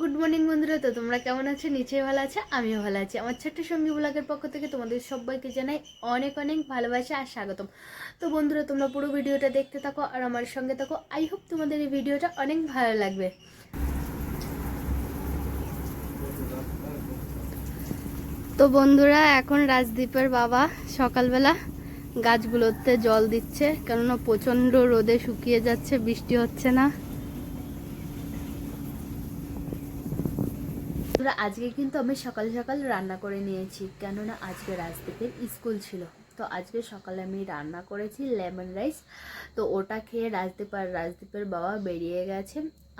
Good morning বন্ধুরা। তো তোমরা কেমন আছো? নিচেই ভালো আছে, আমিও ভালো আছি। আমার ছোট্ট সঙ্গী ব্লগের পক্ষ থেকে তোমাদের সবাইকে জানাই অনেক অনেক ভালোবাসা আর স্বাগতম। তো বন্ধুরা, তোমরা পুরো ভিডিওটা দেখতে থাকো আর আমার সঙ্গে থাকো। আই হোপ তোমাদের এই ভিডিওটা অনেক ভালো লাগবে। তো বন্ধুরা, এখন রাজদীপের বাবা সকালবেলা গাছগুলোতে জল দিচ্ছে, কেননা প্রচণ্ড রোদে শুকিয়ে যাচ্ছে, বৃষ্টি হচ্ছে না। বন্ধুরা, আজকে কিন্তু আমি সকাল সকাল রান্না করে নিয়েছি, কেননা আজকে রাজদীপের স্কুল ছিল। তো আজকে সকালে আমি রান্না করেছি লেমন রাইস। তো ওটা খেয়ে রাজদীপ আর রাজদীপের বাবা বেরিয়ে গেছে,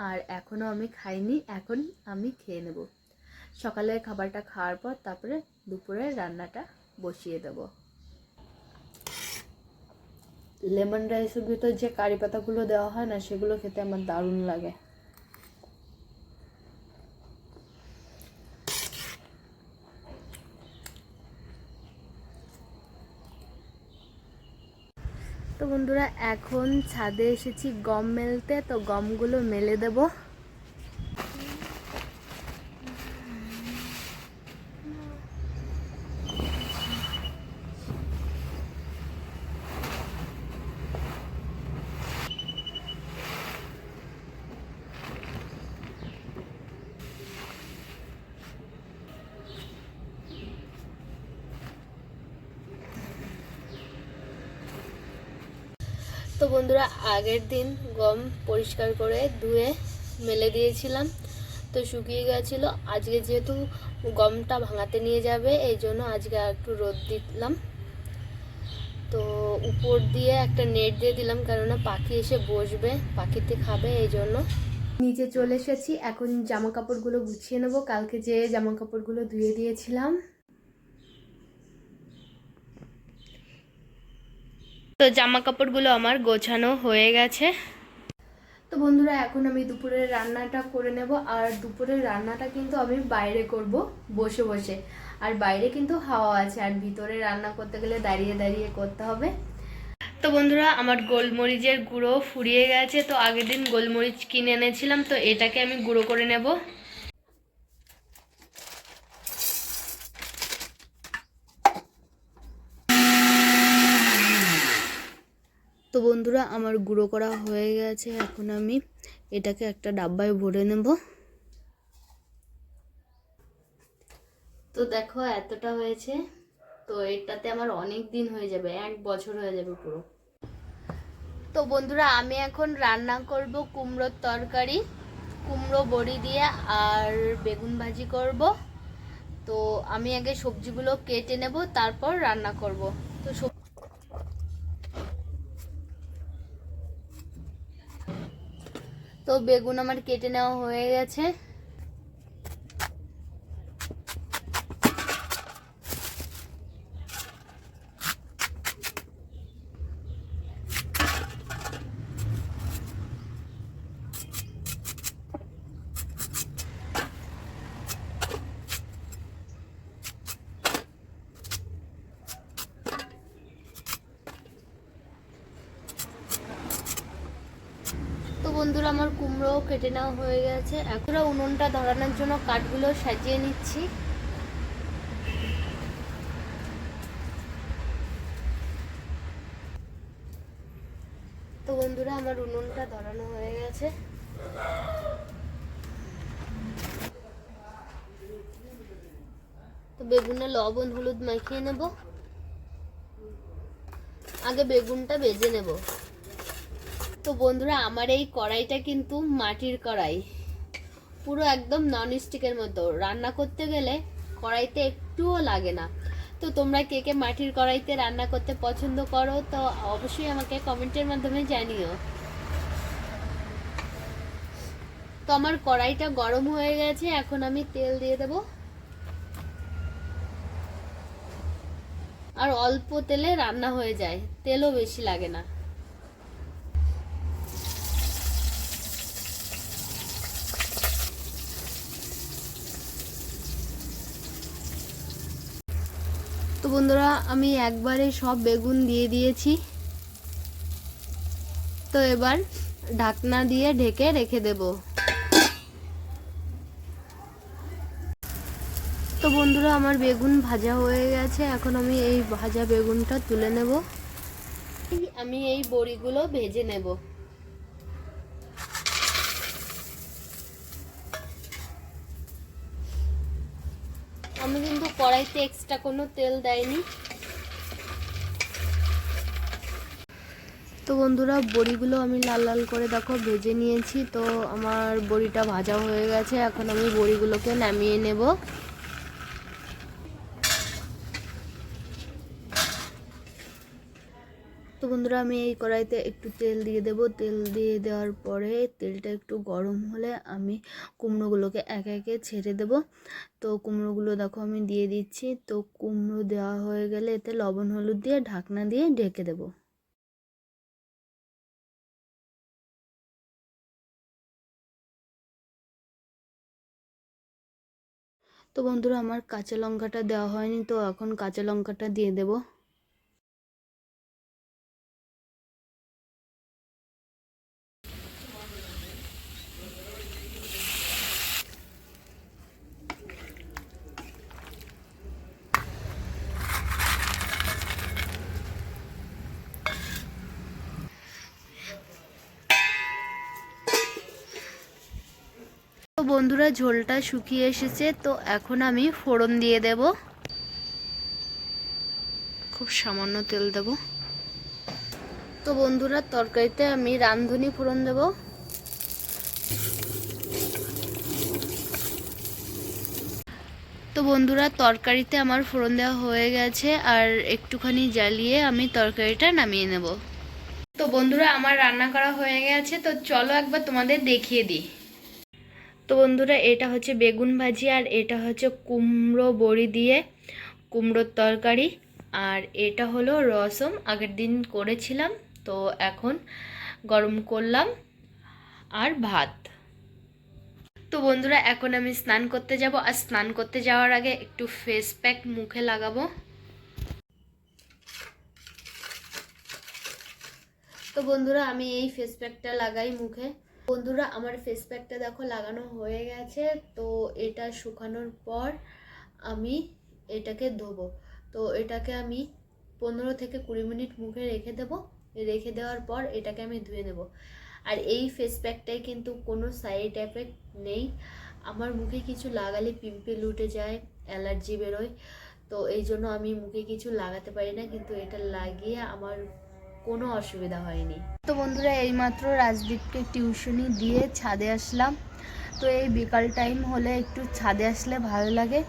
আর এখনও আমি খাইনি, এখন আমি খেয়ে নেব। সকালের খাবারটা খাওয়ার পর তারপরে দুপুরে রান্নাটা বসিয়ে দেবো। লেমন রাইসের ভিতর যে কারি পাতাগুলো দেওয়া হয় না, সেগুলো খেতে আমার দারুণ লাগে। তো বন্ধুরা এখন ছাদে এসেছি গম মেলতে তো গমগুলো মেলে দেব। তো বন্ধুরা, আগের দিন গম পরিষ্কার করে ধুয়ে মেলে দিয়েছিলাম, তো শুকিয়ে গেছিল। আজকে যেহেতু গমটা ভাঙাতে নিয়ে যাবে, এই জন্য আজকে একটু রোদ দিলাম। তো উপর দিয়ে একটা নেট দিয়ে দিলাম, কেননা পাখি এসে বসবে, পাখিতে খাবে, এই জন্য। নিচে চলে এসেছি, এখন জামা কাপড়গুলো গুছিয়ে নেব। কালকে যে জামা কাপড়গুলো ধুয়ে দিয়েছিলাম তো জামা কাপড়গুলো আমার গোছানো হয়ে গেছে। তো বন্ধুরা এখন আমি দুপুরের রান্নাটা করে নেব আর দুপুরের রান্নাটা কিন্তু আমি বাইরে করব বসে বসে। আর বাইরে কিন্তু হাওয়া আছে আর ভিতরে রান্না করতে গেলে দাঁড়িয়ে দাঁড়িয়ে করতে হবে। তো বন্ধুরা আমার গোলমরিচের গুঁড়ো ফুরিয়ে গেছে তো আগের দিন গোলমরিচ কিনে এনেছিলাম তো এটাকে আমি গুঁড়ো করে নেব। তো বন্ধুরা, আমার গুঁড়ো করা হয়ে গেছে। এখন আমি এটাকে একটা ডাব্বায় ভরে নেব। তো দেখো, এতটা হয়েছে। তো এটাতে আমার অনেক দিন হয়ে যাবে, এক বছর হয়ে যাবে পুরো। তো বন্ধুরা, আমি এখন রান্না করব কুমড়োর তরকারি, কুমড়ো বড়ি দিয়ে আর বেগুন ভাজি করব। তো আমি আগে সবজিগুলো কেটে নেব, তারপর রান্না করব। তো সব তো বেগুন আমার কেটে নেওয়া হয়ে গেছে তো বন্ধুরা আমার কুমড়ো কেটে নেওয়া হয়ে গেছে। এখন উনুনটা ধরানোর জন্য কাঠগুলো সাজিয়ে নিচ্ছি। তো বন্ধুরা, আমার উনুনটা ধরানো হয়ে গেছে। তো বেগুনে লবণ, হলুদ মাখিয়ে নেব। আগে বেগুনটা ভেজে নেব। তো বন্ধুরা, আমার এই কড়াইটা কিন্তু মাটির কড়াই। পুরো একদম নন স্টিকের মতো। রান্না করতে গেলে কড়াইতে একটুও লাগে না। তো তোমরা কে কে মাটির কড়াইতে রান্না করতে পছন্দ করো, তো অবশ্যই আমাকে কমেন্টের মাধ্যমে জানিও। তো আমার কড়াইটা গরম হয়ে গেছে, এখন আমি তেল দিয়ে দেব। আর অল্প তেলে রান্না হয়ে যায়। তেলও বেশি লাগে না। তো বন্ধুরা, আমি একবারে সব বেগুন দিয়ে দিয়েছি। তো এবার ঢাকনা দিয়ে ঢেকে রেখে দেব। তো বন্ধুরা, আমার বেগুন ভাজা হয়ে গেছে। এখন আমি এই ভাজা বেগুনটা তুলে নেব। আমি এই বড়িগুলো ভেজে নেব। কড়াইতে এক্সট্রা কোনো তেল দেয়নি। তো বন্ধুরা, বড়িগুলো আমি লাল লাল করে দেখো ভেজে নিয়েছি। তো আমার বড়িটা ভাজা হয়ে গেছে, এখন আমি বড়িগুলোকে নামিয়ে নেব। তো বন্ধুরা, আমি এই কড়াইতে একটু তেল দিয়ে দেব। তেল দিয়ে দেওয়ার পরে তেলটা একটু গরম হলে আমি কুমড়োগুলোকে একে একে ছেড়ে দেব। তো কুমড়োগুলো দেখো, আমি দিয়ে দিচ্ছি। তো কুমড়ো দেওয়া হয়ে গেলে এতে লবণ, হলুদ দিয়ে ঢাকনা দিয়ে ঢেকে দেবো। তো বন্ধুরা, আমার কাঁচা লঙ্কাটা দেওয়া হয়নি, তো এখন কাঁচা লঙ্কাটা দিয়ে দেব। বন্ধুরা, ঝোলটা শুকিয়ে এসেছে, তো এখন আমি ফোড়ন দিয়ে দেব। খুব সামান্য তেল দেব। তো বন্ধুরা, তরকারিতে আমি রাঁধুনি ফোড়ন দেব। তো বন্ধুরা, তরকারিতে আমার ফোড়ন দেওয়া হয়ে গেছে, আর একটুখানি জ্বালিয়ে আমি তরকারিটা নামিয়ে নেব। তো বন্ধুরা, আমার রান্না করা হয়ে গেছে, তো চলো একবার তোমাদের দেখিয়ে দিই। তো বন্ধুরা, এটা হচ্ছে বেগুন ভাজি আর এটা হচ্ছে কুমড়ো বড়ি দিয়ে কুমড়োর তরকারি। আর এটা হলো রসম আগের দিন করেছিলাম, তো এখন গরম করলাম আর ভাত। তো বন্ধুরা, এখন আমি স্নান করতে যাব আর স্নান করতে যাওয়ার আগে একটু ফেস প্যাক মুখে লাগাবো। তো বন্ধুরা, আমি এই ফেস প্যাকটা লাগাই মুখে। বন্ধুরা, আমার ফেস প্যাকটা দেখো লাগানো হয়ে গেছে। তো এটা শুকানোর পর আমি এটাকে ধোবো। তো এটাকে আমি পনেরো থেকে কুড়ি মিনিট মুখে রেখে দেব। রেখে দেওয়ার পর এটাকে আমি ধুয়ে নেব। আর এই ফেস প্যাকটায় কিন্তু কোনো সাইড এফেক্ট নেই। আমার মুখে কিছু লাগালে পিম্পল উঠে যায় অ্যালার্জি বেরোয়। তো এই জন্য আমি মুখে কিছু লাগাতে পারি না, কিন্তু এটা লাগিয়ে আমার কোনো অসুবিধা হয়নি। তো বন্ধুরা, এইমাত্র রাজদীপকে টিউশনি দিয়ে ছাদে আসলাম। তো এই বিকাল টাইম হলে একটু ছাদে আসলে ভালো লাগে।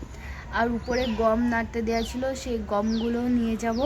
আর উপরে গম নাড়তে দেওয়া ছিল, সেই গমগুলো নিয়ে যাব।